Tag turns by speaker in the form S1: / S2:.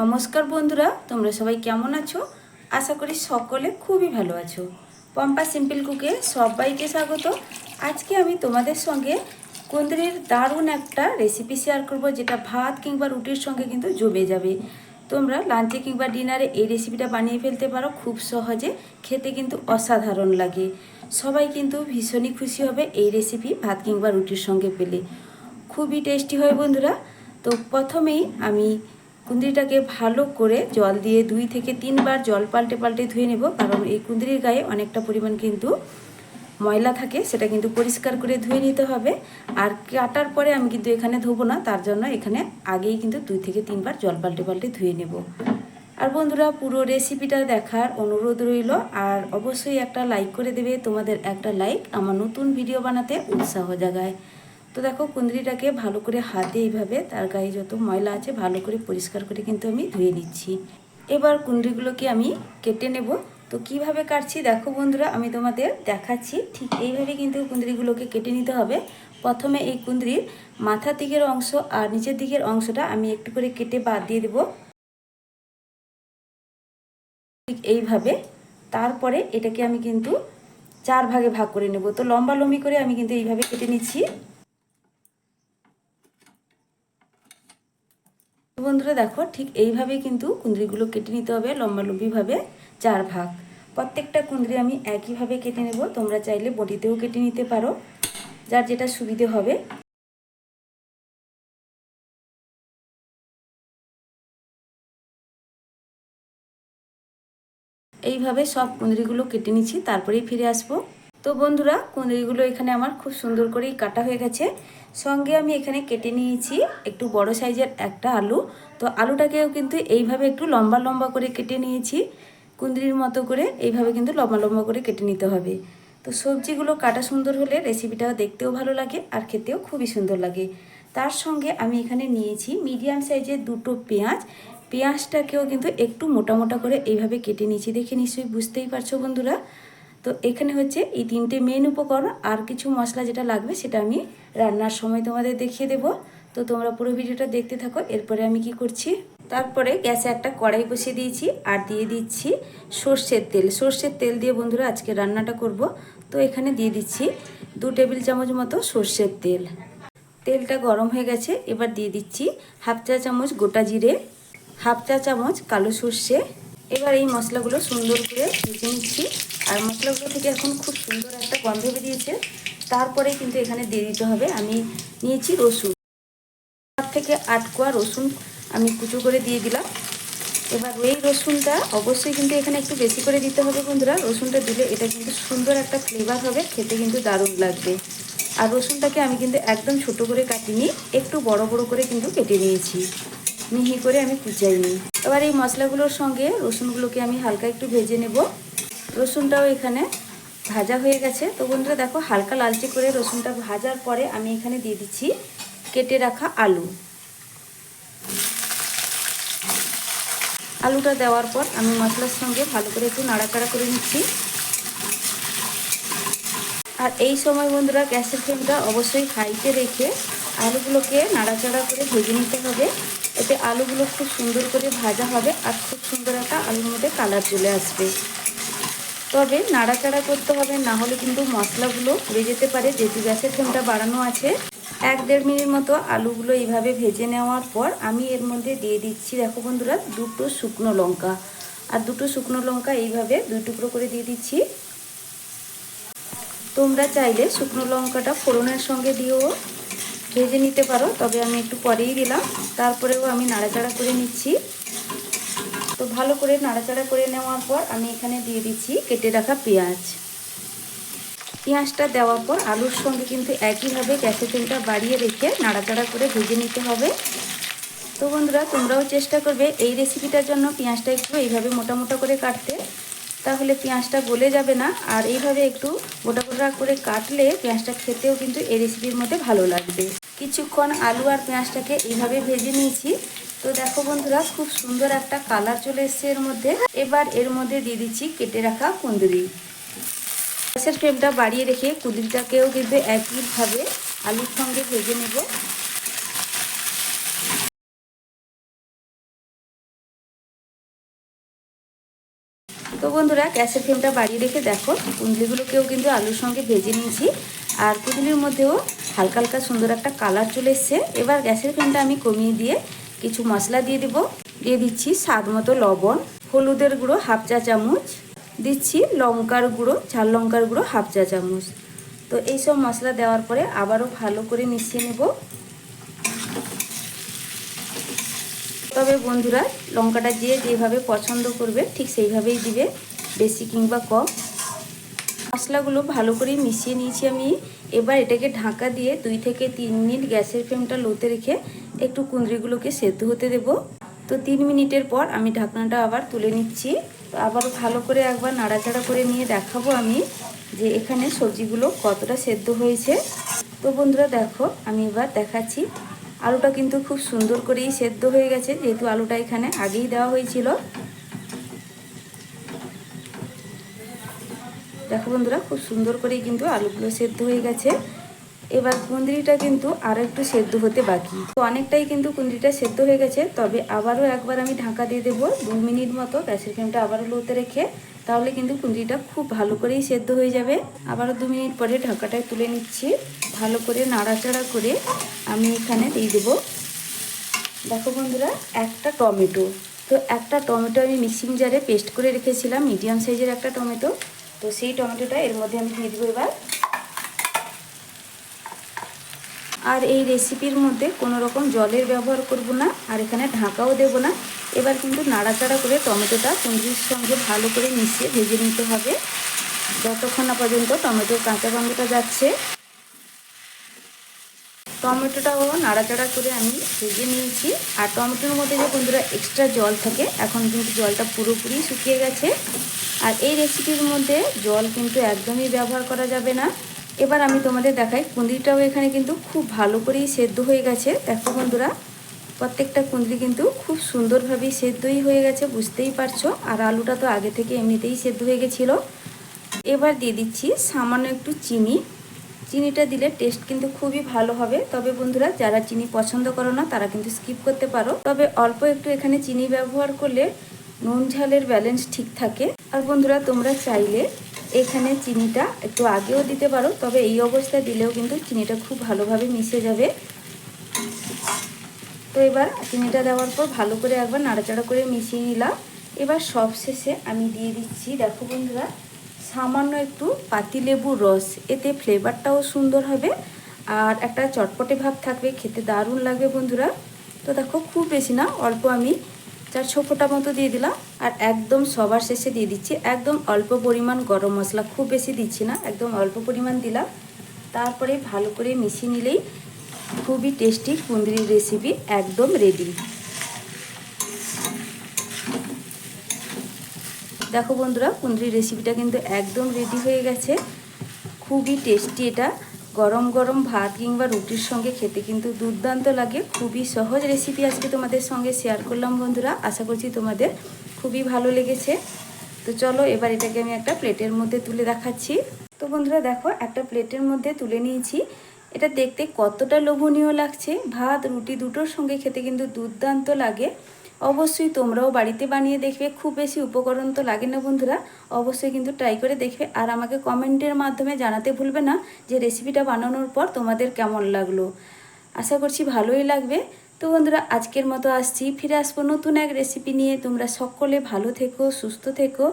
S1: নমস্কার বন্ধুরা, তোমরা সবাই কেমন আছো? আশা করি সকলে খুবই ভালো আছো। পম্পা সিম্পল কুকে সবাইকে স্বাগত। আজকে আমি তোমাদের সঙ্গে কুন্দ্রির দারুণ একটা রেসিপি শেয়ার করব, যেটা ভাত কিংবা রুটির সঙ্গে কিন্তু জমে যাবে। তোমরা লাঞ্চে কিংবা ডিনারে এই রেসিপিটা বানিয়ে ফেলতে পারো, খুব সহজে, খেতে কিন্তু অসাধারণ লাগে। সবাই কিন্তু ভীষণই খুশি হবে এই রেসিপি ভাত কিংবা রুটির সঙ্গে পেলে। খুবই টেস্টি হয় বন্ধুরা। তো প্রথমেই আমি কুন্দ্রিটাকে ভালো করে জল দিয়ে দুই থেকে তিনবার জল পাল্টে পাল্টে ধুয়ে নেব, কারণ এই কুন্দ্রির গায়ে অনেকটা পরিমাণ কিন্তু ময়লা থাকে, সেটা কিন্তু পরিষ্কার করে ধুয়ে নিতে হবে। আর কাটার পরে আমি কিন্তু এখানে ধোবো না, তার জন্য এখানে আগেই কিন্তু দুই থেকে তিনবার জল পাল্টে পাল্টে ধুয়ে নেব। আর বন্ধুরা, পুরো রেসিপিটা দেখার অনুরোধ রইল, আর অবশ্যই একটা লাইক করে দেবে, তোমাদের একটা লাইক আমার নতুন ভিডিও বানাতে উৎসাহ জাগায়। তো দেখো কুন্দ্রিটাকে ভালো করে হাতে এইভাবে, তার গায়ে যত ময়লা আছে ভালো করে পরিষ্কার করে কিন্তু আমি ধুয়ে নিচ্ছি। এবার কুন্দ্রিগুলোকে আমি কেটে নেব। তো কীভাবে কাটছি দেখো বন্ধুরা, আমি তোমাদের দেখাচ্ছি। ঠিক এইভাবে কিন্তু কুন্দ্রিগুলোকে কেটে নিতে হবে। প্রথমে এই কুন্দ্রির মাথার দিকের অংশ আর নিচের দিকের অংশটা আমি একটু করে কেটে বাদ দিয়ে দেবো। ঠিক এইভাবে। তারপরে এটাকে আমি কিন্তু চার ভাগে ভাগ করে নেব। তো লম্বা লম্বি করে আমি কিন্তু এইভাবে কেটে নিচ্ছি। বন্ধুরা দেখো, ঠিক এইভাবে কিন্তু কুঁদরিগুলো কেটে নিতে হবে লম্বালম্বিভাবে চার ভাগ। প্রত্যেকটা কুঁদরি আমি একইভাবে কেটে নেব, তোমরা চাইলে বটিতেও কেটে নিতে পারো, যার যেটা সুবিধে হবে। এইভাবে সব কুঁদরিগুলো কেটে নিচ্ছি, তারপরেই ফিরে আসব। তো বন্ধুরা, কুঁদরিগুলো এখানে আমার খুব সুন্দর করেই কাটা হয়ে গেছে। সঙ্গে আমি এখানে কেটে নিয়েছি একটু বড় সাইজের একটা আলু। তো আলুটাকেও কিন্তু এইভাবে একটু লম্বা লম্বা করে কেটে নিয়েছি। কুঁদরির মতো করে এইভাবে কিন্তু লম্বা লম্বা করে কেটে নিতে হবে। তো সবজিগুলো কাটা সুন্দর হলে রেসিপিটা দেখতেও ভালো লাগে আর খেতেও খুবই সুন্দর লাগে। তার সঙ্গে আমি এখানে নিয়েছি মিডিয়াম সাইজের দুটো পেঁয়াজ। পেঁয়াজটাকেও কিন্তু একটু মোটা মোটা করে এইভাবে কেটে নিয়েছি দেখে নিশ্চয়ই বুঝতেই পারছ বন্ধুরা। তো এখানে হচ্ছে এই তিনটে মেন উপকরণ, আর কিছু মশলা যেটা লাগবে সেটা আমি রান্নার সময় তোমাদের দেখিয়ে দেব। তো তোমরা পুরো ভিডিওটা দেখতে থাকো, এরপরে আমি কি করছি? তারপরে গ্যাসে একটা কড়াই বসিয়ে দিয়েছি, আর দিয়ে দিচ্ছি সর্ষের তেল। সর্ষের তেল দিয়ে বন্ধুরা আজকে রান্নাটা করব। তো এখানে দিয়ে দিচ্ছি দু টেবিল চামচ মতো সর্ষের তেল। তেলটা গরম হয়ে গেছে, এবার দিয়ে দিচ্ছি হাফ চা চামচ গোটা জিরে, হাফ চা চামচ কালো সর্ষে। এবার এই মশলাগুলো সুন্দর করে ভেজে নিচ্ছি। আর মশলাগুলো থেকে এখন খুব সুন্দর একটা গন্ধ বেরিয়েছে। তারপরে কিন্তু এখানে দিয়ে দিতে হবে, আমি নিয়েছি রসুন। তার থেকে আট কোয়া রসুন আমি কুচো করে দিয়ে দিলাম। এবার এই রসুনটা অবশ্যই কিন্তু এখানে একটু বেশি করে দিতে হবে বন্ধুরা। রসুনটা দিলে এটা কিন্তু সুন্দর একটা ফ্লেভার হবে, খেতে কিন্তু দারুণ লাগবে। আর রসুনটাকে আমি কিন্তু একদম ছোট করে কাটিনি, একটু বড় বড় করে কিন্তু কেটে নিয়েছি। মিহি করে আমি কুচাই নিই এবার এই মশলাগুলোর সঙ্গে রসুনগুলোকে আমি হালকা একটু ভেজে নেব। রসুনটাও এখানে ভাজা হয়ে গেছে। তো বন্ধুরা দেখো, হালকা লালচে করে রসুনটা ভাজার পরে আমি এখানে দিয়ে দিচ্ছি কেটে রাখা আলু। আলুটা দেওয়ার পর আমি মশলার সঙ্গে ভালো করে একটু নাড়াচাড়া করে নিচ্ছি। আর এই সময় বন্ধুরা গ্যাসের ফ্লেমটা অবশ্যই হাইতে রেখে আলুগুলোকে নাড়াচাড়া করে ভেজে নিতে হবে। এতে আলুগুলো খুব সুন্দর করে ভাজা হবে আর খুব সুন্দর একটা আলুর মধ্যে কালার চলে আসবে। তবে নাড়াচাড়া করতে হবে, না হলে কিন্তু মশলাগুলো পুড়ে যেতে পারে, যেহেতু গ্যাসের ফ্লেমটা বাড়ানো আছে। এক দেড় মিনিট মতো আলুগুলো এইভাবে ভেজে নেওয়ার পর আমি এর মধ্যে দিয়ে দিচ্ছি, দেখো বন্ধুরা, দুটো শুকনো লঙ্কা। আর দুটো শুকনো লঙ্কা এইভাবে দুই টুকরো করে দিয়ে দিচ্ছি। তোমরা চাইলে শুকনো লঙ্কাটা ফোড়নের সঙ্গে দিয়েও ভেজে নিতে পারো, তবে আমি একটু পরেই দিলাম। তারপরেও আমি নাড়াচাড়া করে নিচ্ছি। তো ভালো করে নাড়াচাড়া করে নেওয়ার পর আমি এখানে দিয়ে দিচ্ছি কেটে রাখা পেঁয়াজ। পেঁয়াজটা দেওয়ার পর আলুর সঙ্গে কিন্তু একইভাবে গ্যাসের তেলটা বাড়িয়ে রেখে নাড়াচাড়া করে ভেজে নিতে হবে। তো বন্ধুরা, তোমরাও চেষ্টা করবে এই রেসিপিটার জন্য পেঁয়াজটা একটু এইভাবে মোটা মোটা করে কাটতে। তাহলে পেঁয়াজটা গলে যাবে না। আর এইভাবে একটু গোটা গোটা করে কাটলে পেঁয়াজটা খেতেও কিন্তু এই রেসিপির মধ্যে ভালো লাগবে। কিছুক্ষণ আলু আর পেঁয়াজটাকে এইভাবে ভেজে নিয়েছি। তো দেখো বন্ধুরা, খুব সুন্দর একটা কালার চলে এসছে এর মধ্যে। এবার এর মধ্যে দিয়ে দিচ্ছি কেটে রাখা কুঁদরি। গ্যাসের ফ্লেমটা বাড়িয়ে রেখে কুঁদরিটাকেও কিন্তু একইভাবে আলুর সঙ্গে ভেজে নেব। তো বন্ধুরা, গ্যাসের ফ্লেমটা বাড়িয়ে রেখে দেখো কুন্দলিগুলোকেও কিন্তু আলুর সঙ্গে ভেজে নিয়েছি। আর কুন্দলির মধ্যেও হালকা হালকা সুন্দর একটা কালার চলে এসছে। এবার গ্যাসের ফ্লেমটা আমি কমিয়ে দিয়ে কিছু মশলা দিয়ে দেব। দিয়ে দিচ্ছি স্বাদ মতো লবণ, হলুদের গুঁড়ো হাফ চা চামচ, দিচ্ছি লঙ্কার গুঁড়ো, ঝাল লঙ্কার গুঁড়ো হাফ চা চামচ। তো এইসব মশলা দেওয়ার পরে আবারও ভালো করে মিশিয়ে নেব। তবে বন্ধুরা, লঙ্কাটা যে যেভাবে পছন্দ করবে ঠিক সেইভাবেই দিবে, বেশি কিংবা কম। মশলাগুলো ভালো করে মিশিয়ে নিয়েছি আমি। এবার এটাকে ঢাকা দিয়ে দুই থেকে তিন মিনিট গ্যাসের ফ্লেমটা লোতে রেখে একটু কুঁদরিগুলোকে সেদ্ধ হতে দেব। তো তিন মিনিটের পর আমি ঢাকনাটা আবার তুলে নিচ্ছি। তো আবার ভালো করে একবার নাড়াচাড়া করে নিয়ে দেখাবো আমি যে এখানে সবজিগুলো কতটা সেদ্ধ হয়েছে। তো বন্ধুরা দেখো, আমি এবার দেখাচ্ছি। আলুটা কিন্তু খুব সুন্দর করেই সেদ্ধ হয়ে গেছে, যেহেতু আলুটা এখানে আগেই দেওয়া হয়েছিল। দেখো বন্ধুরা, খুব সুন্দর করেই কিন্তু আলুগুলো সেদ্ধ হয়ে গেছে। এবার কুন্দ্রিটা কিন্তু আরও একটু সেদ্ধ হতে বাকি। তো অনেকটাই কিন্তু কুন্দ্রিটা সেদ্ধ হয়ে গেছে, তবে আবারও একবার আমি ঢাকা দিয়ে দেবো দু মিনিট মতো গ্যাসের ফ্লেমটা আবারও লোতে রেখে, তাহলে কিন্তু কুন্দ্রিটা খুব ভালো করেই সেদ্ধ হয়ে যাবে। আবারও দু মিনিট পরে ঢাকাটায় তুলে নিচ্ছি, ভালো করে নাড়াচাড়া করে আমি এখানে দিয়ে দেবো। দেখো বন্ধুরা, একটা টমেটো। তো একটা টমেটো আমি মিক্সিং জারে পেস্ট করে রেখেছিলাম, মিডিয়াম সাইজের একটা টমেটো। তো সেই টমেটোটা এর মধ্যে আমি দিয়ে দেবো এবার। আর এই রেসিপির মধ্যে কোনো রকম জলের ব্যবহার করব না, আর এখানে ঢাকাও দেব না। এবার কিন্তু নাড়াচাড়া করে টমেটোটা কুঁদরির সঙ্গে ভালো করে মিশিয়ে ভেজে নিতে হবে। যতক্ষণ না পর্যন্ত টমেটোর কাঁচা গন্ধটা যাচ্ছে, টমেটোটাও নাড়াচাড়া করে আমি ভেজে নিয়েছি। আর টমেটোর মধ্যে যে বন্ধুরা এক্সট্রা জল থাকে, এখন কিন্তু জলটা পুরোপুরি শুকিয়ে গেছে। আর এই রেসিপির মধ্যে জল কিন্তু একদমই ব্যবহার করা যাবে না। এবার আমি তোমাদের দেখাই। কুঁদরিটাও এখানে কিন্তু খুব ভালো করেই সেদ্ধ হয়ে গেছে। দেখো বন্ধুরা, প্রত্যেকটা কুঁদরি কিন্তু খুব সুন্দরভাবেই সেদ্ধই হয়ে গেছে, বুঝতেই পারছ। আর আলুটা তো আগে থেকে এমনিতেই সেদ্ধ হয়ে গেছিল। এবার দিয়ে দিচ্ছি সামান্য একটু চিনি। চিনিটা দিলে টেস্ট কিন্তু খুবই ভালো হবে। তবে বন্ধুরা, যারা চিনি পছন্দ করো না, তারা কিন্তু স্কিপ করতে পারো। তবে অল্প একটু এখানে চিনি ব্যবহার করলে নুন ঝালের ব্যালেন্স ঠিক থাকে। আর বন্ধুরা, তোমরা চাইলে এখানে চিনিটা একটু আগেও দিতে পারো, তবে এই অবস্থায় দিলেও কিন্তু চিনিটা খুব ভালোভাবে মিশে যাবে। তো এবার চিনিটা দেওয়ার পর ভালো করে একবার নাড়াচাড়া করে মিশিয়ে নিলাম। এবার সব শেষে আমি দিয়ে দিচ্ছি, দেখো বন্ধুরা, সামান্য একটু পাতিলেবুর রস। এতে ফ্লেভারটাও সুন্দর হবে আর একটা চটপটে ভাব থাকবে, খেতে দারুণ লাগবে বন্ধুরা। তো দেখো, খুব বেশি না, অল্প আমি চার ছ ফোঁটা মতো দিয়ে দিলাম আর একদম সবার শেষে দিয়ে দিচ্ছি। একদম অল্প পরিমাণ গরম মশলা, খুব বেশি দিচ্ছি না, একদম অল্প পরিমাণ দিলাম। তারপরে ভালো করে মিশিয়ে নিলেই খুবই টেস্টি কুন্দ্রির রেসিপি একদম রেডি দেখো বন্ধুরা কুন্দ্রির রেসিপিটা কিন্তু একদম রেডি হয়ে গেছে। খুবই টেস্টি এটা। গরম গরম ভাত কিংবা রুটির সঙ্গে খেতে কিন্তু দুর্দান্ত লাগে। খুবই সহজ রেসিপি আজকে তোমাদের সঙ্গে শেয়ার করলাম বন্ধুরা। আশা করছি তোমাদের খুবই ভালো লেগেছে। তো চলো এবার এটাকে আমি একটা প্লেটের মধ্যে তুলে দেখাচ্ছি। তো বন্ধুরা দেখো, একটা প্লেটের মধ্যে তুলে নিয়েছি। এটা দেখতে কতটা লোভনীয় লাগছে। ভাত, রুটি দুটোর সঙ্গে খেতে কিন্তু দুর্দান্ত লাগে। অবশ্যই তোমরাও বাড়িতে বানিয়ে দেখবে। খুব বেশি উপকরণ তো লাগে না বন্ধুরা। অবশ্যই কিন্তু ট্রাই করে দেখবে। আর আমাকে কমেন্টের মাধ্যমে জানাতে ভুলবে না যে রেসিপিটা বানানোর পর তোমাদের কেমন লাগল। আশা করছি ভালোই লাগবে। তো বন্ধুরা, আজকের মতো আসছি। ফিরে আসব নতুন এক রেসিপি নিয়ে। তোমরা সকলে ভালো থেকো, সুস্থ থেকো।